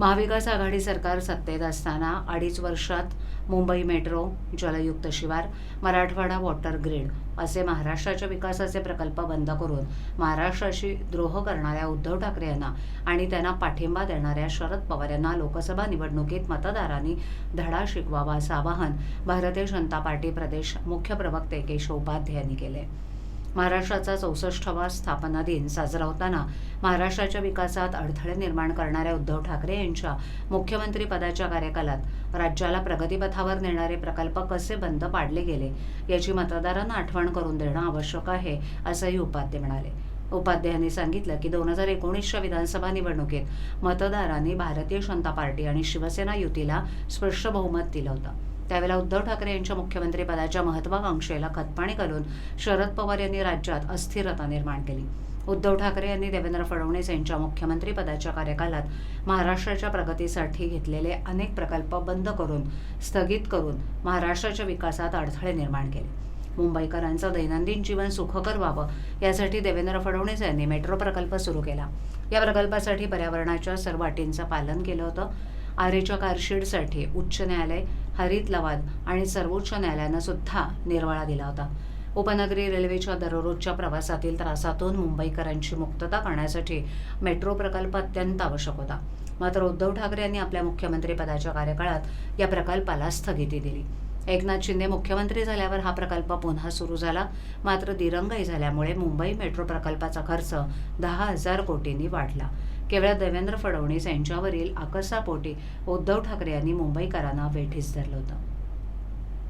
महाविकास आघाडी सरकार सत्तेत असताना अडीच वर्षात मुंबई मेट्रो जलयुक्त शिवार मराठवाडा वॉटर ग्रीड असे महाराष्ट्राच्या विकासाचे प्रकल्प बंद करून महाराष्ट्राशी द्रोह करणाऱ्या उद्धव ठाकरे यांना आणि त्यांना पाठिंबा देणाऱ्या शरद पवार यांना लोकसभा निवडणुकीत मतदारांनी धडा शिकवावा असं आवाहन भारतीय जनता पार्टी प्रदेश मुख्य प्रवक्ते केशव उपाध्याय यांनी केले महाराष्ट्राचा चौसष्टावा स्थापना दिन साजरा होताना महाराष्ट्राच्या विकासात अडथळे निर्माण करणाऱ्या उद्धव ठाकरे यांच्या मुख्यमंत्री पदाच्या कार्यकालात राज्याला प्रगतीपथावर नेणारे प्रकल्प कसे बंद पाडले गेले याची मतदारांना आठवण करून देणं आवश्यक आहे असंही उपाध्ये म्हणाले. उपाध्यायांनी सांगितलं की दोन हजार एकोणीसच्या विधानसभा निवडणुकीत मतदारांनी भारतीय जनता पार्टी आणि शिवसेना युतीला स्पष्ट बहुमत दिलं होतं. त्यावेळेला उद्धव ठाकरे यांच्या मुख्यमंत्री पदाच्या महत्वाकांक्षेला खतपाणी घालून शरद पवार यांनी राज्यात अस्थिरता निर्माण केली. उद्धव ठाकरे यांनी देवेंद्र फडणवीस यांच्या मुख्यमंत्री पदाच्या कार्यकालात महाराष्ट्राच्या प्रगतीसाठी घेतलेले अनेक प्रकल्प बंद करून स्थगित करून महाराष्ट्राच्या विकासात अडथळे निर्माण केले. मुंबईकरांचं दैनंदिन जीवन सुखकर व्हावं यासाठी देवेंद्र फडणवीस यांनी मेट्रो प्रकल्प सुरू केला. या प्रकल्पासाठी पर्यावरणाच्या सर्व अटींचं पालन केलं होतं. आरेच्या कारशेडसाठी उच्च न्यायालय हरित लवाद आणि सर्वोच्च न्यायालयानं सुद्धा निर्वाळा दिला होता. उपनगरी रेल्वेच्या दररोजच्या प्रवासातील त्रासातून मुंबईकरांची मुक्तता करण्यासाठी मेट्रो प्रकल्प अत्यंत आवश्यक होता. मात्र उद्धव ठाकरे यांनी आपल्या मुख्यमंत्रीपदाच्या कार्यकाळात या प्रकल्पाला स्थगिती दिली. एकनाथ शिंदे मुख्यमंत्री झाल्यावर हा प्रकल्प पुन्हा सुरू झाला. मात्र दिरंगाई झाल्यामुळे मुंबई मेट्रो प्रकल्पाचा खर्च दहा हजार कोटींनी वाढला. केवळ देवेंद्र फडणवीस यांच्यावरील आकसापोटी उद्धव ठाकरे यांनी मुंबईकरांना वेठीस धरलं होतं.